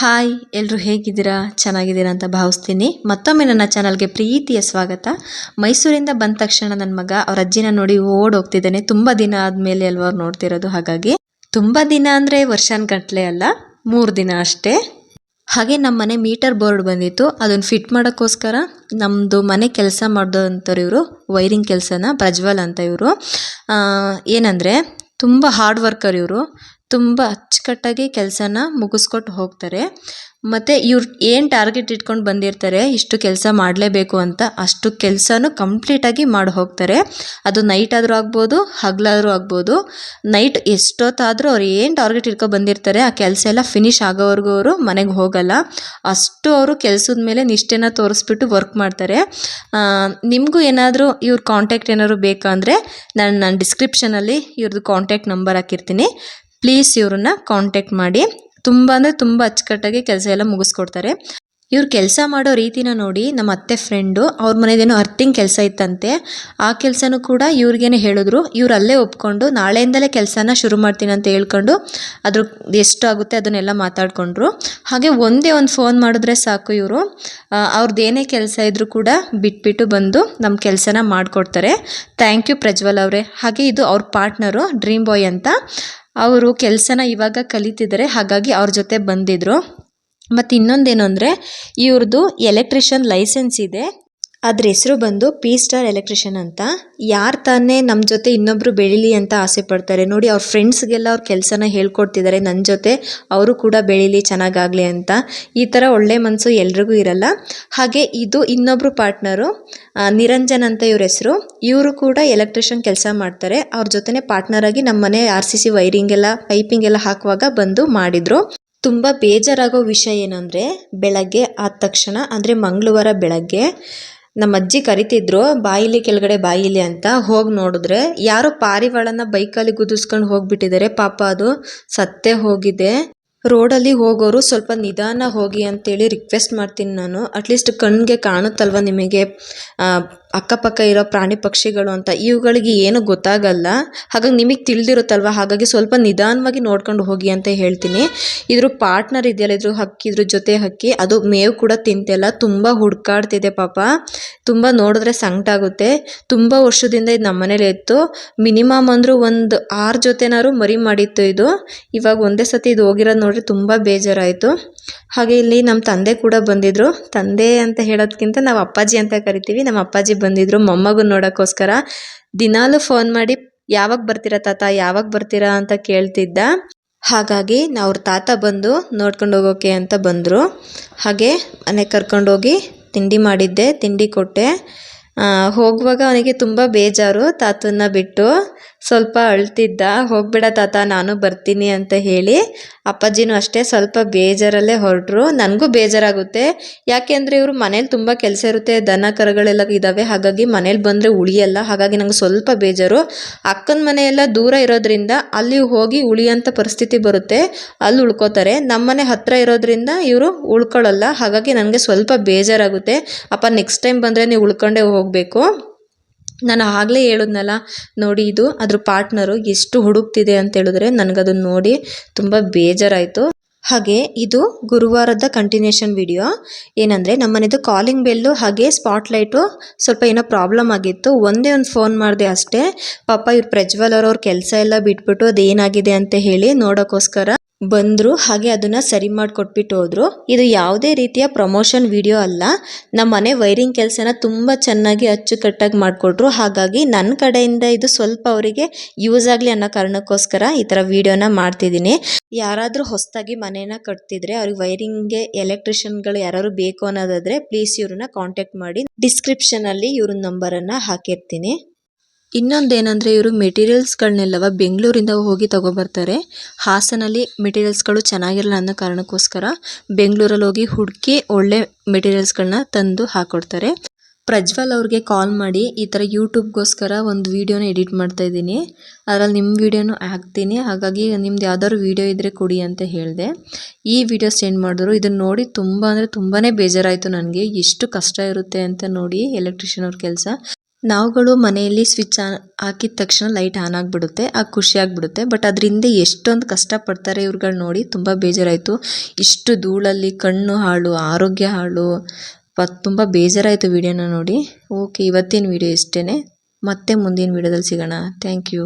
Hi ಎಲ್ಲರೂ ಹೇಗಿದ್ದೀರಾ? ಚೆನ್ನಾಗಿದ್ದೀರಾ ಅಂತ ಭಾವಿಸ್ತೀನಿ. ಮತ್ತೊಮ್ಮೆ ನನ್ನ ಚಾನಲ್ಗೆ ಪ್ರೀತಿಯ ಸ್ವಾಗತ. ಮೈಸೂರಿಂದ ಬಂದ ತಕ್ಷಣ ನನ್ನ ಮಗ ಅವ್ರ ಅಜ್ಜಿನ ನೋಡಿ ಓಡ್ ತುಂಬ ದಿನ ಆದಮೇಲೆ ಅಲ್ವಾ ನೋಡ್ತಿರೋದು ಹಾಗಾಗಿ. ತುಂಬ ದಿನ ಅಂದರೆ ವರ್ಷಾನ್ಗಟ್ಲೆ ಅಲ್ಲ, ಮೂರು ದಿನ ಅಷ್ಟೇ. ಹಾಗೆ ನಮ್ಮ ಮನೆ ಮೀಟರ್ ಬೋರ್ಡ್ ಬಂದಿತ್ತು. ಅದನ್ನು ಫಿಟ್ ಮಾಡೋಕ್ಕೋಸ್ಕರ ನಮ್ಮದು ಮನೆ ಕೆಲಸ ಮಾಡಿದಂಥವ್ರು ಇವರು, ವೈರಿಂಗ್ ಕೆಲಸನ ಪ್ರಜ್ವಲ್ ಅಂತ ಇವರು. ಏನಂದರೆ, ತುಂಬ ಹಾರ್ಡ್ ವರ್ಕರ್ ಇವರು. ತುಂಬ ಅಚ್ಚುಕಟ್ಟಾಗಿ ಕೆಲಸನ ಮುಗಿಸ್ಕೊಟ್ಟು ಹೋಗ್ತಾರೆ. ಮತ್ತು ಇವ್ರು ಏನು ಟಾರ್ಗೆಟ್ ಇಟ್ಕೊಂಡು ಬಂದಿರ್ತಾರೆ, ಇಷ್ಟು ಕೆಲಸ ಮಾಡಲೇಬೇಕು ಅಂತ ಅಷ್ಟು ಕೆಲಸನೂ ಕಂಪ್ಲೀಟಾಗಿ ಮಾಡಿ ಹೋಗ್ತಾರೆ. ಅದು ನೈಟ್ ಆದರೂ ಆಗ್ಬೋದು, ಹಗಲಾದರೂ ಆಗ್ಬೋದು. ನೈಟ್ ಎಷ್ಟೊತ್ತಾದರೂ ಅವ್ರು ಏನು ಟಾರ್ಗೆಟ್ ಇಟ್ಕೊಂಡು ಬಂದಿರ್ತಾರೆ, ಆ ಕೆಲಸ ಎಲ್ಲ ಫಿನಿಶ್ ಆಗೋವರೆಗೂ ಅವರು ಮನೆಗೆ ಹೋಗಲ್ಲ. ಅಷ್ಟು ಅವರು ಕೆಲಸದ ಮೇಲೆ ನಿಷ್ಠೆನ ತೋರಿಸ್ಬಿಟ್ಟು ವರ್ಕ್ ಮಾಡ್ತಾರೆ. ನಿಮಗೂ ಏನಾದರೂ ಇವ್ರ ಕಾಂಟ್ಯಾಕ್ಟ್ ಏನಾದ್ರು ಬೇಕಂದರೆ ನಾನು ನಾನು ಡಿಸ್ಕ್ರಿಪ್ಷನಲ್ಲಿ ಇವ್ರದ್ದು ಕಾಂಟ್ಯಾಕ್ಟ್ ನಂಬರ್ ಹಾಕಿರ್ತೀನಿ. ಪ್ಲೀಸ್ ಇವ್ರನ್ನ ಕಾಂಟ್ಯಾಕ್ಟ್ ಮಾಡಿ. ತುಂಬ ಅಂದರೆ ತುಂಬ ಅಚ್ಚುಕಟ್ಟಾಗಿ ಕೆಲಸ ಎಲ್ಲ ಮುಗಿಸ್ಕೊಡ್ತಾರೆ. ಇವ್ರು ಕೆಲಸ ಮಾಡೋ ರೀತಿನ ನೋಡಿ ನಮ್ಮ ಅತ್ತೆ ಫ್ರೆಂಡು ಅವ್ರ ಮನೇದೇನೋ ಅರ್ಥಿಂಗ್ ಕೆಲಸ ಇತ್ತಂತೆ. ಆ ಕೆಲಸನೂ ಕೂಡ ಇವ್ರಿಗೇನೆ ಹೇಳಿದ್ರು. ಇವ್ರು ಅಲ್ಲೇ ಒಪ್ಕೊಂಡು ನಾಳೆಯಿಂದಲೇ ಕೆಲಸನ ಶುರು ಮಾಡ್ತೀನಿ ಅಂತ ಹೇಳ್ಕೊಂಡು ಅದ್ರ ಎಷ್ಟು ಆಗುತ್ತೆ ಅದನ್ನೆಲ್ಲ ಮಾತಾಡಿಕೊಂಡ್ರು. ಹಾಗೆ ಒಂದೇ ಒಂದು ಫೋನ್ ಮಾಡಿದ್ರೆ ಸಾಕು ಇವರು. ಅವ್ರದ್ದು ಏನೇ ಕೆಲಸ ಇದ್ದರೂ ಕೂಡ ಬಿಟ್ಬಿಟ್ಟು ಬಂದು ನಮ್ಮ ಕೆಲಸನ ಮಾಡಿಕೊಡ್ತಾರೆ. ಥ್ಯಾಂಕ್ ಯು ಪ್ರಜ್ವಲ್ ಅವರೇ. ಹಾಗೆ ಇದು ಅವ್ರ ಪಾರ್ಟ್ನರು ಡ್ರೀಮ್ ಬಾಯ್ ಅಂತ. ಅವರು ಕೆಲಸನ ಇವಾಗ ಕಲಿತಿದ್ದಾರೆ, ಹಾಗಾಗಿ ಅವ್ರ ಜೊತೆ ಬಂದಿದ್ದರು ಮತ್ತು ಇನ್ನೊಂದೇನು ಅಂದರೆ ಇವ್ರದ್ದು ಎಲೆಕ್ಟ್ರಿಷಿಯನ್ ಲೈಸೆನ್ಸ್ ಇದೆ. ಅದ್ರ ಹೆಸರು ಬಂದು ಪಿ ಸ್ಟಾರ್ ಎಲೆಕ್ಟ್ರಿಷಿಯನ್ ಅಂತ. ಯಾರು ತಾನೇ ನಮ್ಮ ಜೊತೆ ಇನ್ನೊಬ್ರು ಬೆಳೀಲಿ ಅಂತ ಆಸೆ ಪಡ್ತಾರೆ. ನೋಡಿ, ಅವ್ರ ಫ್ರೆಂಡ್ಸ್ಗೆಲ್ಲ ಅವ್ರ ಕೆಲಸನ ಹೇಳ್ಕೊಡ್ತಿದ್ದಾರೆ ನನ್ನ ಜೊತೆ ಅವರು ಕೂಡ ಬೆಳೀಲಿ, ಚೆನ್ನಾಗಾಗಲಿ ಅಂತ. ಈ ಥರ ಒಳ್ಳೆ ಮನಸ್ಸು ಎಲ್ರಿಗೂ ಇರಲ್ಲ. ಹಾಗೆ ಇದು ಇನ್ನೊಬ್ಬರು ಪಾರ್ಟ್ನರು ನಿರಂಜನ್ ಅಂತ ಇವ್ರ ಹೆಸರು. ಇವರು ಕೂಡ ಎಲೆಕ್ಟ್ರಿಷಿಯನ್ ಕೆಲಸ ಮಾಡ್ತಾರೆ. ಅವ್ರ ಜೊತೆನೇ ಪಾರ್ಟ್ನರಾಗಿ ನಮ್ಮ ಮನೆ ಆರ್ ಸಿ ಸಿ ವೈರಿಂಗ್ ಎಲ್ಲ ಪೈಪಿಂಗ್ ಎಲ್ಲ ಹಾಕುವಾಗ ಬಂದು ಮಾಡಿದರು. ತುಂಬ ಬೇಜಾರಾಗೋ ವಿಷಯ ಏನಂದರೆ, ಬೆಳಗ್ಗೆ ಆದ ತಕ್ಷಣ, ಅಂದರೆ ಮಂಗಳವಾರ ಬೆಳಗ್ಗೆ ನಮ್ಮ ಅಜ್ಜಿ ಕರಿತಿದ್ರು, ಬಾಯಿಲಿ ಕೆಳಗಡೆ ಬಾಯಿಲಿ ಅಂತ ಹೋಗಿ ನೋಡಿದ್ರೆ ಯಾರೋ ಪಾರಿವಾಳನ ಬೈಕಲ್ಲಿ ಗುದಿಸ್ಕೊಂಡು ಹೋಗ್ಬಿಟ್ಟಿದ್ದಾರೆ ಪಾಪ ಅದು ಸತ್ತೇ ಹೋಗಿದೆ. ರೋಡಲ್ಲಿ ಹೋಗೋರು ಸ್ವಲ್ಪ ನಿಧಾನ ಹೋಗಿ ಅಂತೇಳಿ ರಿಕ್ವೆಸ್ಟ್ ಮಾಡ್ತೀನಿ ನಾನು. ಅಟ್ಲೀಸ್ಟ್ ಕಣ್ಣಿಗೆ ಕಾಣುತ್ತಲ್ವ ನಿಮಗೆ? ಅಕ್ಕಪಕ್ಕ ಇರೋ ಪ್ರಾಣಿ ಪಕ್ಷಿಗಳು ಅಂತ ಇವುಗಳಿಗೆ ಏನು ಗೊತ್ತಾಗಲ್ಲ. ಹಾಗಾಗಿ ನಿಮಗೆ ತಿಳಿದಿರುತ್ತಲ್ವ? ಹಾಗಾಗಿ ಸ್ವಲ್ಪ ನಿಧಾನವಾಗಿ ನೋಡ್ಕೊಂಡು ಹೋಗಿ ಅಂತ ಹೇಳ್ತೀನಿ. ಇದ್ರ ಪಾರ್ಟ್ನರ್ ಇದೆಯಲ್ಲ, ಇದ್ರ ಹಕ್ಕಿ, ಇದ್ರ ಜೊತೆ ಹಕ್ಕಿ, ಅದು ಮೇವು ಕೂಡ ತಿಂತಿಲ್ಲ. ತುಂಬ ಹುಡ್ಕಾಡ್ತಿದೆ ಪಾಪ. ತುಂಬ ನೋಡಿದ್ರೆ ಸಂಕಟ ಆಗುತ್ತೆ. ತುಂಬ ವರ್ಷದಿಂದ ಇದು ನಮ್ಮ ಮನೇಲಿ ಇತ್ತು. ಮಿನಿಮಮ್ ಅಂದರೂ ಒಂದು ಆರು ಜೊತೆನಾರು ಮರಿ ಮಾಡಿತ್ತು ಇದು. ಇವಾಗ ಒಂದೇ ಸತಿ ಇದು ಹೋಗಿರೋದು ನೋಡ್ರಿ ತುಂಬ ಬೇಜಾರಾಯಿತು. ಹಾಗೆ ಇಲ್ಲಿ ನಮ್ಮ ತಂದೆ ಕೂಡ ಬಂದಿದ್ರು. ತಂದೆ ಅಂತ ಹೇಳೋದಕ್ಕಿಂತ ನಾವು ಅಪ್ಪಾಜಿ ಅಂತ ಕರಿತೀವಿ. ನಮ್ಮ ಅಪ್ಪಾಜಿ ಬಂದಿದ್ದರು ಮೊಮ್ಮಗನ ನೋಡೋಕ್ಕೋಸ್ಕರ. ದಿನಾಲೂ ಫೋನ್ ಮಾಡಿ, ಯಾವಾಗ ಬರ್ತೀರಾ ತಾತ, ಯಾವಾಗ ಬರ್ತೀರಾ? ಅಂತ ಕೇಳ್ತಿದ್ದ. ಹಾಗಾಗಿ ಅವ್ರ ತಾತ ಬಂದು ನೋಡ್ಕೊಂಡು ಹೋಗೋಕೆ ಅಂತ ಬಂದರು. ಹಾಗೆ ಮನೆಗೆ ಕರ್ಕೊಂಡೋಗಿ ತಿಂಡಿ ಮಾಡಿದ್ದೆ, ತಿಂಡಿ ಕೊಟ್ಟೆ. ಹೋಗುವಾಗ ಅವನಿಗೆ ತುಂಬ ಬೇಜಾರು ತಾತನ್ನ ಬಿಟ್ಟು. ಸ್ವಲ್ಪ ಅಳ್ತಿದ್ದ, ಹೋಗ್ಬೇಡ ತಾತ, ನಾನು ಬರ್ತೀನಿ ಅಂತ ಹೇಳಿ ಅಪ್ಪಾಜಿನೂ ಅಷ್ಟೇ ಸ್ವಲ್ಪ ಬೇಜಾರಲ್ಲೇ ಹೊರಟ್ರು. ನನಗೂ ಬೇಜಾರಾಗುತ್ತೆ. ಯಾಕೆಂದರೆ ಇವರು ಮನೇಲಿ ತುಂಬ ಕೆಲಸ ಇರುತ್ತೆ, ದನ ಕರುಗಳೆಲ್ಲ ಇದ್ದಾವೆ ಹಾಗಾಗಿ ಮನೇಲಿ ಬಂದರೆ ಉಳಿಯಲ್ಲ, ಹಾಗಾಗಿ ನಂಗೆ ಸ್ವಲ್ಪ ಬೇಜಾರು. ಅಕ್ಕನ ಮನೆಯೆಲ್ಲ ದೂರ ಇರೋದ್ರಿಂದ ಅಲ್ಲಿ ಹೋಗಿ ಉಳಿಯೋಂಥ ಪರಿಸ್ಥಿತಿ ಬರುತ್ತೆ, ಅಲ್ಲಿ ಉಳ್ಕೋತಾರೆ. ನಮ್ಮ ಮನೆ ಹತ್ತಿರ ಇರೋದ್ರಿಂದ ಇವರು ಉಳ್ಕೊಳ್ಳಲ್ಲ, ಹಾಗಾಗಿ ನನಗೆ ಸ್ವಲ್ಪ ಬೇಜಾರಾಗುತ್ತೆ. ಅಪ್ಪ ನೆಕ್ಸ್ಟ್ ಟೈಮ್ ಬಂದರೆ ನೀವು ಉಳ್ಕೊಂಡೇ ಹೋಗಬೇಕು. ನಾನು ಆಗಲೇ ಹೇಳಿದ್ನಲ್ಲ, ನೋಡಿ ಇದು ಅದ್ರ ಪಾರ್ಟ್ನರು ಎಷ್ಟು ಹುಡುಕ್ತಿದೆ ಅಂತ ಹೇಳಿದ್ರೆ ನನಗದನ್ನು ನೋಡಿ ತುಂಬ ಬೇಜಾರಾಯಿತು. ಹಾಗೆ ಇದು ಗುರುವಾರದ ಕಂಟಿನ್ಯೂಷನ್ ವಿಡಿಯೋ ಏನಂದರೆ ನಮ್ಮನೆದು ಕಾಲಿಂಗ್ ಬೆಲ್ಲು ಹಾಗೆ ಸ್ಪಾಟ್ಲೈಟು ಸ್ವಲ್ಪ ಏನೋ ಪ್ರಾಬ್ಲಮ್ ಆಗಿತ್ತು. ಒಂದೇ ಒಂದು ಫೋನ್ ಮಾಡಿದೆ ಅಷ್ಟೇ. ಪಾಪ ಇವ್ರು ಪ್ರಜ್ವಲ್ ಅವ್ರವ್ರ ಕೆಲಸ ಎಲ್ಲ ಬಿಟ್ಬಿಟ್ಟು ಅದೇನಾಗಿದೆ ಅಂತ ಹೇಳಿ ನೋಡೋಕ್ಕೋಸ್ಕರ ಬಂದರು, ಹಾಗೆ ಅದನ್ನು ಸರಿ ಮಾಡಿಕೊಟ್ಬಿಟ್ಟು ಹೋದರು. ಇದು ಯಾವುದೇ ರೀತಿಯ ಪ್ರಮೋಷನ್ ವಿಡಿಯೋ ಅಲ್ಲ. ನಮ್ಮ ಮನೆ ವೈರಿಂಗ್ ಕೆಲಸನ ತುಂಬ ಚೆನ್ನಾಗಿ ಅಚ್ಚುಕಟ್ಟಾಗಿ ಮಾಡಿಕೊಟ್ರು. ಹಾಗಾಗಿ ನನ್ನ ಕಡೆಯಿಂದ ಇದು ಸ್ವಲ್ಪ ಅವರಿಗೆ ಯೂಸ್ ಆಗಲಿ ಅನ್ನೋ ಕಾರಣಕ್ಕೋಸ್ಕರ ಈ ಥರ ವಿಡಿಯೋನ ಮಾಡ್ತಿದ್ದೀನಿ. ಯಾರಾದರೂ ಹೊಸದಾಗಿ ಮನೇನ ಕಟ್ತಿದ್ರೆ, ಅವ್ರಿಗೆ ವೈರಿಂಗ್ಗೆ ಎಲೆಕ್ಟ್ರಿಷಿಯನ್ಗಳು ಯಾರಾದ್ರು ಬೇಕು ಅನ್ನೋದಾದರೆ, ಪ್ಲೀಸ್ ಇವ್ರನ್ನ ಕಾಂಟ್ಯಾಕ್ಟ್ ಮಾಡಿ. ಡಿಸ್ಕ್ರಿಪ್ಷನಲ್ಲಿ ಇವ್ರ ನಂಬರನ್ನು ಹಾಕಿರ್ತೀನಿ. ಇನ್ನೊಂದೇನೆಂದರೆ ಇವರು ಮೆಟೀರಿಯಲ್ಸ್ಗಳನ್ನೆಲ್ಲವ ಬೆಂಗಳೂರಿಂದ ಹೋಗಿ ತಗೊಬರ್ತಾರೆ. ಹಾಸನಲ್ಲಿ ಮೆಟೀರಿಯಲ್ಸ್ಗಳು ಚೆನ್ನಾಗಿರಲ್ಲ ಅನ್ನೋ ಕಾರಣಕ್ಕೋಸ್ಕರ ಬೆಂಗಳೂರಲ್ಲಿ ಹೋಗಿ ಹುಡುಕಿ ಒಳ್ಳೆ ಮೆಟೀರಿಯಲ್ಸ್ಗಳನ್ನ ತಂದು ಹಾಕೊಡ್ತಾರೆ. ಪ್ರಜ್ವಲ್ ಅವ್ರಿಗೆ ಕಾಲ್ ಮಾಡಿ ಈ ಥರ ಯೂಟ್ಯೂಬ್ಗೋಸ್ಕರ ಒಂದು ವೀಡಿಯೋನ ಎಡಿಟ್ ಮಾಡ್ತಾ ಇದ್ದೀನಿ. ಅದರಲ್ಲಿ ನಿಮ್ಮ ವೀಡಿಯೋನು ಹಾಕ್ತೀನಿ. ಹಾಗಾಗಿ ನಿಮ್ದು ಯಾವ್ದಾದ್ರು ವೀಡಿಯೋ ಇದ್ದರೆ ಕೊಡಿ ಅಂತ ಹೇಳಿದೆ. ಈ ವಿಡಿಯೋ ಸೆಂಡ್ ಮಾಡಿದ್ರು. ಇದನ್ನು ನೋಡಿ ತುಂಬ ಅಂದರೆ ತುಂಬಾ ಬೇಜಾರಾಯಿತು ನನಗೆ. ಎಷ್ಟು ಕಷ್ಟ ಇರುತ್ತೆ ಅಂತ ನೋಡಿ ಎಲೆಕ್ಟ್ರಿಷಿಯನ್ ಅವ್ರ ಕೆಲಸ. ನಾವುಗಳು ಮನೆಯಲ್ಲಿ ಸ್ವಿಚ್ ಆನ್ ಹಾಕಿದ ತಕ್ಷಣ ಲೈಟ್ ಆನ್ ಆಗಿಬಿಡುತ್ತೆ ಆಗ ಖುಷಿ ಆಗಿಬಿಡುತ್ತೆ. ಬಟ್ ಅದರಿಂದ ಎಷ್ಟೊಂದು ಕಷ್ಟಪಡ್ತಾರೆ ಇವ್ರುಗಳು ನೋಡಿ, ತುಂಬ ಬೇಜಾರಾಯಿತು. ಇಷ್ಟು ಧೂಳಲ್ಲಿ ಕಣ್ಣು ಹಾಳು, ಆರೋಗ್ಯ ಹಾಳು ತುಂಬ ಬೇಜಾರಾಯಿತು ವಿಡಿಯೋನ ನೋಡಿ. ಓಕೆ ಇವತ್ತಿನ ವಿಡಿಯೋ ಇಷ್ಟೇ ಮತ್ತೆ ಮುಂದಿನ ವಿಡಿಯೋದಲ್ಲಿ ಸಿಗೋಣ. Thank you